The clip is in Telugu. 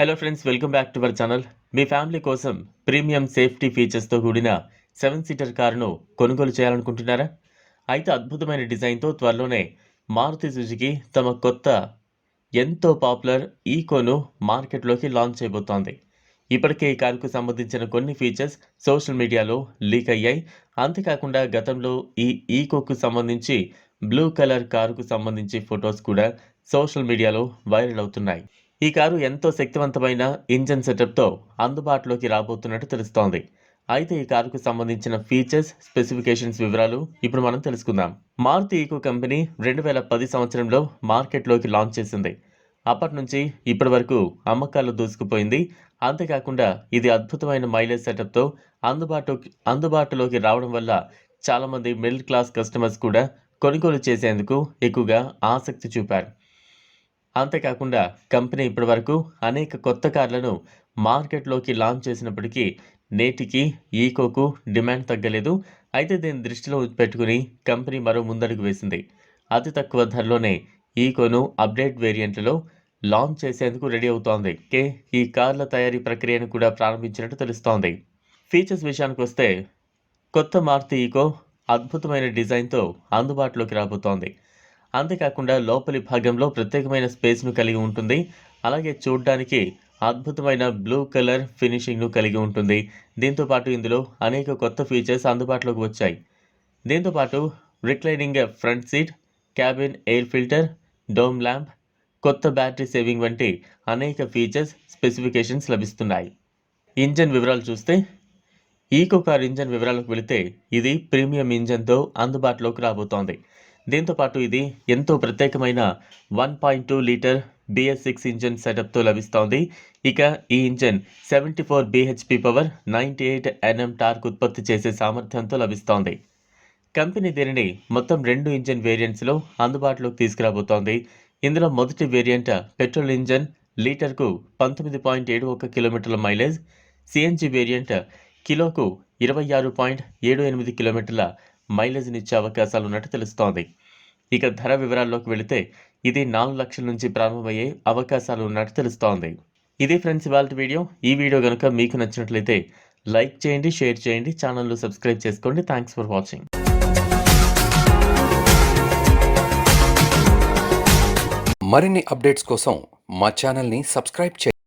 Hello friends welcome back to our channel me family కోసం ప్రీమియం సేఫ్టీ ఫీచర్స్తో కూడిన సెవెన్ సీటర్ కారును కొనుగోలు చేయాలనుకుంటున్నారా? అయితే అద్భుతమైన డిజైన్తో త్వరలోనే మారుతి సుజుకి తమ కొత్త ఎంతో పాపులర్ ఈకోను మార్కెట్లోకి లాంచ్ చేయబోతోంది. ఇప్పటికే ఈ కారుకు సంబంధించిన కొన్ని ఫీచర్స్ సోషల్ మీడియాలో లీక్ అయ్యాయి. అంతేకాకుండా గతంలో ఈ ఈకోకు సంబంధించి బ్లూ కలర్ కారుకు సంబంధించి ఫొటోస్ కూడా సోషల్ మీడియాలో వైరల్ అవుతున్నాయి. ఈ కారు ఎంతో శక్తివంతమైన ఇంజన్ సెటప్తో అందుబాటులోకి రాబోతున్నట్టు తెలుస్తోంది. అయితే ఈ కారుకు సంబంధించిన ఫీచర్స్ స్పెసిఫికేషన్స్ వివరాలు ఇప్పుడు మనం తెలుసుకుందాం. మారుతి ఈకో కంపెనీ రెండు వేల పది సంవత్సరంలో మార్కెట్లోకి లాంచ్ చేసింది. అప్పటి నుంచి ఇప్పటి వరకు అమ్మకాలు దూసుకుపోయింది. అంతేకాకుండా ఇది అద్భుతమైన మైలేజ్ సెటప్తో అందుబాటు అందుబాటులోకి రావడం వల్ల చాలామంది మిడిల్ క్లాస్ కస్టమర్స్ కూడా కొనుగోలు చేసేందుకు ఎక్కువగా ఆసక్తి చూపారు. అంతేకాకుండా కంపెనీ ఇప్పటివరకు అనేక కొత్త కార్లను మార్కెట్లోకి లాంచ్ చేసినప్పటికీ నేటికి ఈకోకు డిమాండ్ తగ్గలేదు. అయితే దీన్ని దృష్టిలో పెట్టుకుని కంపెనీ మరో ముందడుగు వేసింది. అతి తక్కువ ధరలోనే ఈకోను అప్డేట్ వేరియంట్లలో లాంచ్ చేసేందుకు రెడీ అవుతోంది. కే ఈ కార్ల తయారీ ప్రక్రియను కూడా ప్రారంభించినట్టు తెలుస్తోంది. ఫీచర్స్ విషయానికి వస్తే కొత్త మారుతి ఈకో అద్భుతమైన డిజైన్తో అందుబాటులోకి రాబోతోంది. అంతేకాకుండా లోపలి భాగంలో ప్రత్యేకమైన స్పేస్ను కలిగి ఉంటుంది. అలాగే చూడ్డానికి అద్భుతమైన బ్లూ కలర్ ఫినిషింగ్ను కలిగి ఉంటుంది. దీంతోపాటు ఇందులో అనేక కొత్త ఫీచర్స్ అందుబాటులోకి వచ్చాయి. దీంతోపాటు reclining front seat cabin air filter dome lamp కొత్త బ్యాటరీ సేవింగ్ వంటి అనేక ఫీచర్స్ స్పెసిఫికేషన్స్ లభిస్తున్నాయి. ఇంజన్ వివరాలు చూస్తే ఈకో కార్ ఇంజన్ వివరాలకు వెళితే ఇది ప్రీమియం ఇంజన్తో అందుబాటులోకి రాబోతోంది. దీంతోపాటు ఇది ఎంతో ప్రత్యేకమైన one point two litre BS six engine సెటప్తో లభిస్తోంది. ఇక ఈ engine seventy four BHP power ninety eight NM torque ఉత్పత్తి చేసే సామర్థ్యంతో లభిస్తోంది. కంపెనీ దీనిని మొత్తం రెండు ఇంజన్ వేరియంట్స్లో అందుబాటులోకి తీసుకురాబోతోంది. ఇందులో మొదటి వేరియంట్ పెట్రోల్ ఇంజన్ లీటర్కు పంతొమ్మిది పాయింట్ ఏడు ఒక కిలోమీటర్ల మైలేజ్. సిఎన్జి వేరియంట్ కిలోకు ఇరవై ఆరు పాయింట్ ఏడు ఎనిమిది కిలోమీటర్ల మైలేజ్నిచ్చే అవకాశాలు ఉన్నట్టు తెలుస్తోంది. ఇక ధర వివరాల్లోకి వెళితే ఇది నాలుగు లక్షల నుంచి ప్రారంభమయ్యే అవకాశాలు ఉన్నట్టు తెలుస్తోంది. ఇది ఫ్రెండ్స్ ఇవాళ వీడియో. ఈ వీడియో కనుక మీకు నచ్చినట్లయితే లైక్ చేయండి షేర్ చేయండి ఛానల్ను సబ్స్క్రైబ్ చేసుకోండి. Thanks for watching. మరిన్ని అప్డేట్స్ కోసం మా ఛానల్ని సబ్స్క్రైబ్ చేయండి.